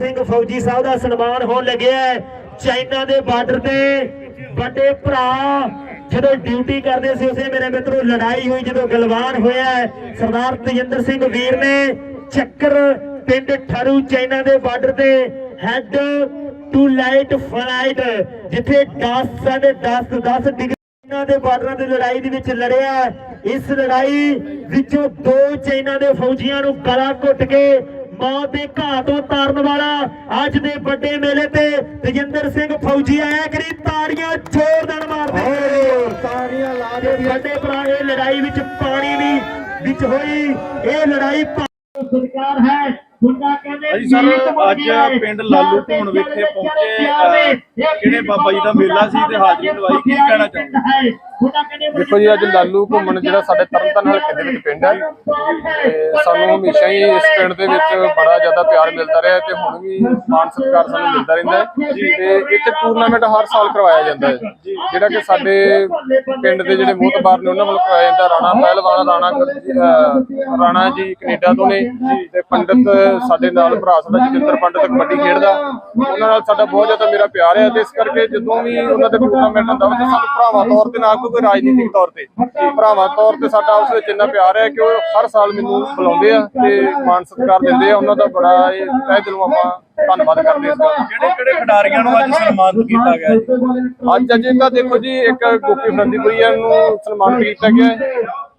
ਸਿੰਘ ਫੌਜੀ ਸਾਹਿਬ ਦਾ ਸਨਮਾਨ ਹੋਣ ਲੱਗਿਆ ਹੈ। ਚਾਈਨਾ ਦੇ ਬਾਰਡਰ ਤੇ ਵੱਡੇ ਭਰਾ ਜਦੋਂ ਡਿਊਟੀ ਕਰਦੇ ਸੀ ਉਸੇ ਮੇਰੇ ਮਿੱਤਰੋ, ਲੜਾਈ ਹੋਈ ਜਦੋਂ ਗਲਵਾਨ ਹੋਇਆ ਹੈ। ਸਰਦਾਰ ਤੇਜਿੰਦਰ ਸਿੰਘ ਵੀਰ ਨੇ ਚੱਕਰ ਪਿੰਡ ਠਰੂ ਚਾਈਨਾ ਦੇ ਬਾਰਡਰ ਤੇ ਹੈਡ ਟੂ ਲਾਈਟ ਫਲਾਈਟ ਜਿੱਥੇ 10 10 10 ਡਿਗਰੀ ਦੇ ਬਾਰਡਰਾਂ ਦੀ ਲੜਾਈ ਦੇ ਵਿੱਚ ਲੜਿਆ ਇਸ ਲੜਾਈ ਵਿੱਚੋਂ ਦੋ ਚਾਈਨਾ ਦੇ ਫੌਜੀਆਂ ਨੂੰ ਗਲਾ ਘੁੱਟ ਕੇ ਮੌਤ ਦੇ ਘਾਟ ਤੋਂ ਤਾਰਨ ਵਾਲਾ ਅੱਜ ਦੇ ਵੱਡੇ ਮੇਲੇ ਤੇ ਤੇਜਿੰਦਰ ਸਿੰਘ ਫੌਜੀ ਆਇਆ ਕਰੀ ਤਾੜੀਆਂ ਜ਼ੋਰਦਾਰ ਮਾਰਦੇ ਤਾੜੀਆਂ ਲਾ ਤੇ ਵੱਡੇ ਭਰਾ ਇਹ ਲੜਾਈ ਵਿੱਚ ਪਾਣੀ ਵੀ ਵਿੱਚ ਹੋਈ। ਇਹ ਲੜਾਈ ਸਰਕਾਰ ਹੈ। ਮੁੰਡਾ ਕਹਿੰਦੇ ਸਰ ਅੱਜ ਪਿੰਡ ਲਾਲੂ ਧੂਣ ਵਿਖੇ ਪਹੁੰਚੇ ਜਿਹੜੇ ਬਾਬਾ ਜੀ ਦਾ ਮੇਲਾ ਸੀ ਤੇ ਹਾਜ਼ਰੀ ਦਵਾਈ ਕੀ ਕਹਿਣਾ ਚਾਹੁੰਦੇ ਦੇਖੋ ਜੀ ਅੱਜ ਲਾਲੂ ਘੁੰਮਣ ਜਿਹੜਾ ਸਾਡੇ ਤਰਨਤਾਰਨ ਹਲਕੇ ਦੇ ਵਿੱਚ ਪਿੰਡ ਹੈ ਤੇ ਸਾਨੂੰ ਹਮੇਸ਼ਾ ਹੀ ਇਸ ਪਿੰਡ ਦੇ ਵਿੱਚ ਬੜਾ ਜ਼ਿਆਦਾ ਪਿਆਰ ਮਿਲਦਾ ਰਿਹਾ ਤੇ ਹੁਣ ਵੀ ਮਾਨ ਸਤਿਕਾਰ ਸਾਨੂੰ ਮਿਲਦਾ ਰਹਿੰਦਾ ਹੈ ਤੇ ਇੱਥੇ ਟੂਰਨਾਮੈਂਟ ਹਰ ਸਾਲ ਕਰਵਾਇਆ ਜਾਂਦਾ ਹੈ। ਜਿਹੜਾ ਕਿ ਸਾਡੇ ਪਿੰਡ ਦੇ ਜਿਹੜੇ ਮੋਹਤਬਾਰ ਨੇ ਉਹਨਾਂ ਵੱਲੋਂ ਕਰਵਾਇਆ ਜਾਂਦਾ। ਰਾਣਾ ਪਹਿਲਵਾਨ ਰਾਣਾ ਰਾਣਾ ਜੀ ਕੈਨੇਡਾ ਤੋਂ ਨੇ ਤੇ ਪੰਡਿਤ ਸਾਡੇ ਨਾਲ ਭਰਾ ਸਾਡਾ ਜਤਿੰਦਰ ਪੰਡਿਤ ਕਬੱਡੀ ਖੇਡਦਾ। ਉਹਨਾਂ ਨਾਲ ਸਾਡਾ ਬਹੁਤ ਜ਼ਿਆਦਾ ਮੇਰਾ ਪਿਆਰ ਹੈ ਤੇ ਇਸ ਕਰਕੇ ਜਦੋਂ ਵੀ ਉਹਨਾਂ ਦਾ ਟੂਰਨਾਮੈਂਟ ਹੁੰਦਾ ਵਾ ਸਾਨੂੰ ਭਰਾਵਾਂ ਤੌਰ ਤੇ ਨਾ ਕੋਈ ਰਾਜਨੀਤਿਕ ਤੌਰ ਤੇ। ਭਰਾਵਾਂ ਤੌਰ ਤੇ ਸਾਡਾ ਉਸ ਵਿੱਚ ਇੰਨਾ ਪਿਆਰ ਹੈ ਕਿ ਉਹ ਹਰ ਸਾਲ ਮੈਨੂੰ ਬੁਲਾਉਂਦੇ ਆ ਤੇ ਮਾਨ ਸਤਿਕਾਰ ਦਿੰਦੇ ਆ। ਉਹਨਾਂ ਦਾ ਬੜਾ ਇਹ ਤਹਿ ਦਿਲੋਂ ਆਪਾਂ ਧੰਨਵਾਦ ਕਰਦੇ ਹਾਂ ਇਸ ਦਾ। ਕਿਹੜੇ ਕਿਹੜੇ ਖਿਡਾਰੀਆਂ ਨੂੰ ਅੱਜ ਸਨਮਾਨਿਤ ਕੀਤਾ ਗਿਆ ਜੀ? ਅੱਜ ਅਜੇ ਤਾਂ ਦੇਖੋ ਜੀ ਇੱਕ ਗੋਪੀ ਫਰੰਦੀਪੁਰੀਆ ਨੂੰ ਸਨਮਾਨਿਤ ਕੀਤਾ ਗਿਆ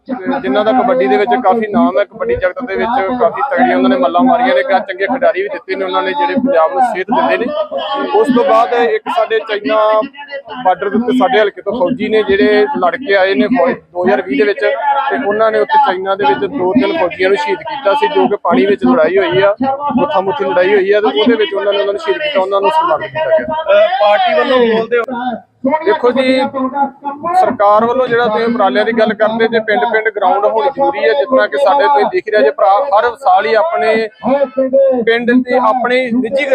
ਜਿਨ੍ਹਾਂ ਦਾ ਕਬੱਡੀ ਦੇ ਵਿੱਚ ਕਾਫੀ ਨਾਮ ਹੈ, ਕਬੱਡੀ ਜਗਤ ਦੇ ਵਿੱਚ ਕਾਫੀ ਤਗੜੀਆਂ ਉਹਨਾਂ ਨੇ ਮੱਲਾਂ ਮਾਰੀਆਂ ਨੇ, ਕਾ ਚੰਗੇ ਖਿਡਾਰੀ ਵੀ ਦਿੱਤੇ ਨੇ ਉਹਨਾਂ ਨੇ ਜਿਹੜੇ ਪੰਜਾਬ ਨੂੰ ਸੇਧ ਦਿੰਦੇ ਨੇ। ਉਸ ਤੋਂ ਬਾਅਦ ਇੱਕ ਸਾਡੇ ਚਾਈਨਾ ਬਾਰਡਰ ਦੇ ਉੱਤੇ ਸਾਡੇ ਹਲਕੇ ਤੋਂ ਫੌਜੀ ਨੇ ਜਿਹੜੇ ਲੜ ਕੇ ਆਏ ਨੇ 2020 ਦੇ ਵਿੱਚ ਤੇ ਉਹਨਾਂ ਨੇ ਉੱਥੇ ਚਾਈਨਾ ਦੇ ਵਿੱਚ ਦੋ ਤਿੰਨ ਫੌਜੀਆਂ ਨੂੰ ਸ਼ਹੀਦ ਕੀਤਾ ਸੀ, ਜੋ ਕਿ ਪਾਣੀ ਵਿੱਚ ਲੜਾਈ ਹੋਈ ਆ ਮੁੱਠਾ ਮੁੱਠੀ ਲੜਾਈ ਹੋਈ ਆ ਤੇ ਉਹਦੇ ਵਿੱਚ ਉਹਨਾਂ ਨੇ ਉਹਨਾਂ ਨੂੰ ਸ਼ਹੀਦ ਕੀਤਾ, ਉਹਨਾਂ ਨੂੰ ਸਨਮਾਨਿਤ ਕੀਤਾ ਗਿਆ। ਪਾਰਟੀ ਵੱਲੋਂ ਬੋਲਦੇ ਦੇਖੋ ਜੀ ਸਰਕਾਰ ਵੱਲੋਂ ਜਿਹੜਾ ਤੁਸੀਂ ਉਪਰਾਲਿਆਂ ਦੀ ਗੱਲ ਕਰਦੇ ਜੇ ਪਿੰਡ ਪਿੰਡ ਗਰਾਊਂਡ ਹੋਣੀ ਜ਼ਰੂਰੀ ਹੈ ਤਰ੍ਹਾਂ ਕਿ ਸਾਡੇ ਤੁਸੀਂ ਦਿਖ ਰਿਹਾ ਜੇ ਭਰਾ ਹਰ ਸਾਲ ਹੀ ਆਪਣੇ ਪਿੰਡ ਦੇ ਆਪਣੇ ਨਿੱਜੀ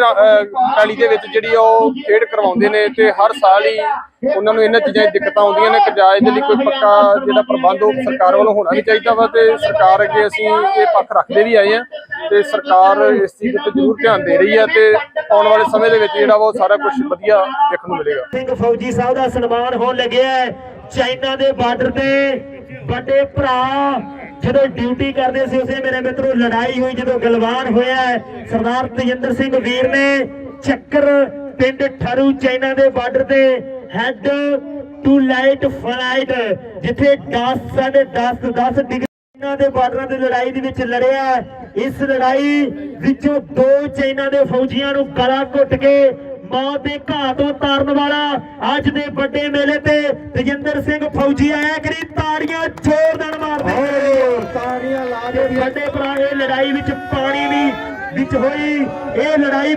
ਪੈਲੀ ਦੇ ਵਿੱਚ ਜਿਹੜੀ ਉਹ ਖੇਡ ਕਰਵਾਉਂਦੇ ਨੇ ਤੇ ਹਰ ਸਾਲ ਹੀ ਉਹਨਾਂ ਨੂੰ ਇਹਨਾਂ ਚੀਜ਼ਾਂ ਦੀ ਦਿੱਕਤਾਂ ਆਉਂਦੀਆਂ ਨੇ ਕਿਜਾਇ ਦੇ ਲਈ ਕੋਈ ਪੱਕਾ ਜਿਹੜਾ ਪ੍ਰਬੰਧ ਉਹ ਸਰਕਾਰ ਵੱਲੋਂ ਹੋਣਾ ਵੀ ਚਾਹੀਦਾ ਵਾ ਤੇ ਸਰਕਾਰ ਅੱਗੇ ਅਸੀਂ ਇਹ ਪੱਖ ਰੱਖਦੇ ਵੀ ਆਏ ਆ ਤੇ ਸਰਕਾਰ ਇਸ ਚੀਜ਼ ਉੱਤੇ ਜ਼ਰੂਰ ਧਿਆਨ ਦੇ ਰਹੀ ਹੈ ਤੇ ਆਉਣ ਵਾਲੇ ਸਮੇਂ ਦੇ ਵਿੱਚ ਜਿਹੜਾ ਵਾ ਉਹ ਸਾਰਾ ਕੁਝ ਵਧੀਆ ਦੇਖਣ ਨੂੰ ਮਿਲੇਗਾ। ਸਿੰਘ ਫੌਜੀ ਸਾਹਿਬ ਦਾ ਸਨਮਾਨ ਹੋਣ ਲੱਗਿਆ ਚਾਈਨਾ ਦੇ ਬਾਰਡਰ ਤੇ ਵੱਡੇ ਭਰਾ ਜਦੋਂ ਡਿਊਟੀ ਕਰਦੇ ਸੀ, ਉਸੇ ਮੇਰੇ ਮਿੱਤਰੋ, ਲੜਾਈ ਹੋਈ ਜਦੋਂ ਗਲਵਾਨ ਹੋਇਆ ਸਰਦਾਰ ਤੇਜਿੰਦਰ ਸਿੰਘ ਵੀਰ ਨੇ ਚੱਕਰ ਪਿੰਡ ਠਰੂ ਚਾਈਨਾ ਦੇ ਬਾਰਡਰ ਤੇ ਹੈਡ ਟੂ ਲਾਈਟ ਫਲਾਈਟ ਜਿੱਥੇ 10 ਸਾਢੇ 10 10 ਡਿਗਰੀ ਦੇ ਬਾਰਡਰਾਂ ਦੀ ਲੜਾਈ ਦੇ ਵਿੱਚ ਲੜਿਆ। ਇਸ ਲੜਾਈ ਵਿੱਚੋਂ ਦੋ ਚਾਈਨਾ ਦੇ ਫੌਜੀਆਂ ਨੂੰ ਗਲਾ ਘੁੱਟ ਕੇ ਮੌਤ ਦੇ ਘਾਟ ਤੋਂ ਤਾਰਨ ਵਾਲਾ ਅੱਜ ਦੇ ਵੱਡੇ ਮੇਲੇ ਤੇ ਤੇਜਿੰਦਰ ਸਿੰਘ ਫੌਜੀ ਆਇਆ ਕਰੀ ਤਾੜੀਆਂ ਜ਼ੋਰਦਾਰ ਮਾਰਦੇ ਤਾੜੀਆਂ ਲਾ ਤੇ ਵੱਡੇ ਭਰਾ ਇਹ ਲੜਾਈ ਵਿੱਚ ਪਾਣੀ ਵੀ ਵਿੱਚ ਹੋਈ। ਇਹ ਲੜਾਈ